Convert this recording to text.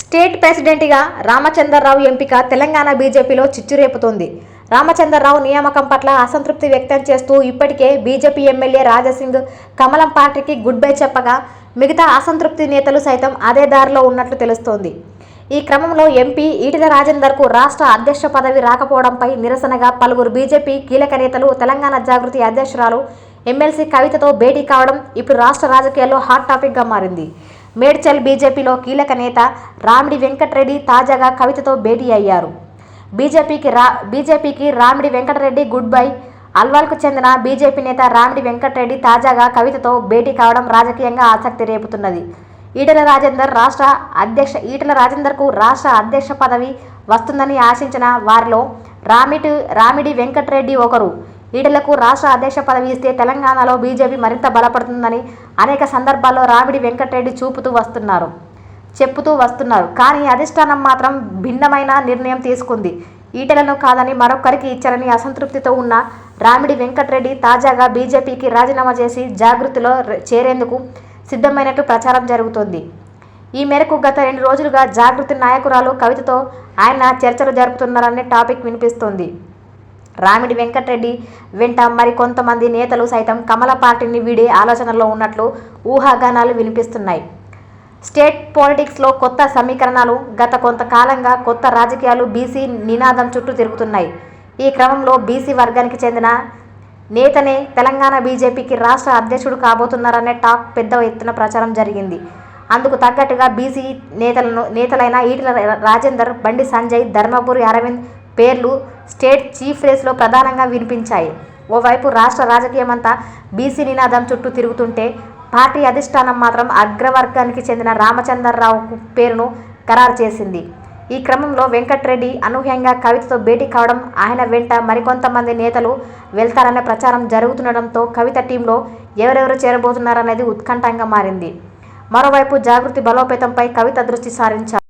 State ప్రెసిడెంట్గా రామచంద్రరావు ఎంపిక తెలంగాణ బీజేపీలో చిచ్చురేపుతోంది. రామచంద్రరావు నియామకం పట్ల అసంతృప్తి వ్యక్తం చేస్తూ ఇప్పటికే బీజేపీ ఎమ్మెల్యే రాజసింగ్ కమలం పార్టీకి గుడ్ బై చెప్పగా మిగతా అసంతృప్తి నేతలు సైతం అదే దారిలో ఉన్నట్లు తెలుస్తోంది. ఈ క్రమంలో ఎంపీ ఈటెల రాజేందర్కు రాష్ట్ర అధ్యక్ష పదవి రాకపోవడంపై నిరసనగా పలువురు బీజేపీ కీలక నేతలు తెలంగాణ జాగృతి అధ్యక్షురాలు ఎమ్మెల్సీ కవితతో భేటీ కావడం ఇప్పుడు రాష్ట్ర రాజకీయాల్లో హాట్ టాపిక్గా మారింది. మేడ్చల్ బీజేపీలో కీలక నేత రామిడి వెంకటరెడ్డి తాజాగా కవితతో భేటీ అయ్యారు. బీజేపీకి రా బీజేపీకి రామిడి వెంకటరెడ్డి గుడ్ బై. అల్వాల్కు చెందిన బీజేపీ నేత రామిడి వెంకటరెడ్డి తాజాగా కవితతో భేటీ కావడం రాజకీయంగా ఆసక్తి రేపుతున్నది. ఈటల రాజేందర్ రాష్ట్ర అధ్యక్ష ఈటల రాజేందర్కు రాష్ట్ర అధ్యక్ష పదవి వస్తుందని ఆశించిన వారిలో రామిటి రామిడి వెంకటరెడ్డి ఒకరు. ఈటలకు రాష్ట్ర అధ్యక్ష పదవి ఇస్తే తెలంగాణలో బీజేపీ మరింత బలపడుతుందని అనేక సందర్భాల్లో రామిడి వెంకటరెడ్డి చూపుతూ వస్తున్నారు చెప్పుతూ వస్తున్నారు. కానీ అధిష్టానం మాత్రం భిన్నమైన నిర్ణయం తీసుకుంది. ఈటలను కాదని మరొకరికి ఇచ్చారని అసంతృప్తితో ఉన్న రామిడి వెంకటరెడ్డి తాజాగా బీజేపీకి రాజీనామా చేసి జాగృతిలో చేరేందుకు సిద్ధమైనట్టు ప్రచారం జరుగుతోంది. ఈ మేరకు గత రెండు రోజులుగా జాగృతి నాయకురాలు కవితతో ఆయన చర్చలు జరుపుతున్నారనే టాపిక్ వినిపిస్తోంది. రామిడి వెంకటరెడ్డి వెంట మరికొంతమంది నేతలు సైతం కమల పార్టీని వీడే ఆలోచనలో ఉన్నట్లు ఊహాగానాలు వినిపిస్తున్నాయి. స్టేట్ పాలిటిక్స్లో కొత్త సమీకరణాలు గత కొంతకాలంగా కొత్త రాజకీయాలు బీసీ నినాదం చుట్టూ తిరుగుతున్నాయి. ఈ క్రమంలో బీసీ వర్గానికి చెందిన నేతనే తెలంగాణ బీజేపీకి రాష్ట్ర అధ్యక్షుడు కాబోతున్నారనే టాక్ పెద్ద ఎత్తున ప్రచారం జరిగింది. అందుకు తగ్గట్టుగా బీసీ నేతలను నేతలైన ఈటల రాజేందర్ బండి సంజయ్ ధర్మపురి అరవింద్ పేర్లు స్టేట్ చీఫ్ రేస్లో ప్రధానంగా వినిపించాయి. ఓవైపు రాష్ట్ర రాజకీయమంతా బీసీ నినాదం చుట్టూ తిరుగుతుంటే పార్టీ అధిష్టానం మాత్రం అగ్రవర్గానికి చెందిన రామచంద్రరావు పేరును ఖరారు చేసింది. ఈ క్రమంలో వెంకట్రెడ్డి అనూహ్యంగా కవితతో భేటీ కావడం ఆయన వెంట మరికొంతమంది నేతలు వెళ్తారనే ప్రచారం జరుగుతుండడంతో కవిత టీంలో ఎవరెవరు చేరబోతున్నారనేది ఉత్కంఠంగా మారింది. మరోవైపు జాగృతి బలోపేతంపై కవిత దృష్టి సారించారు.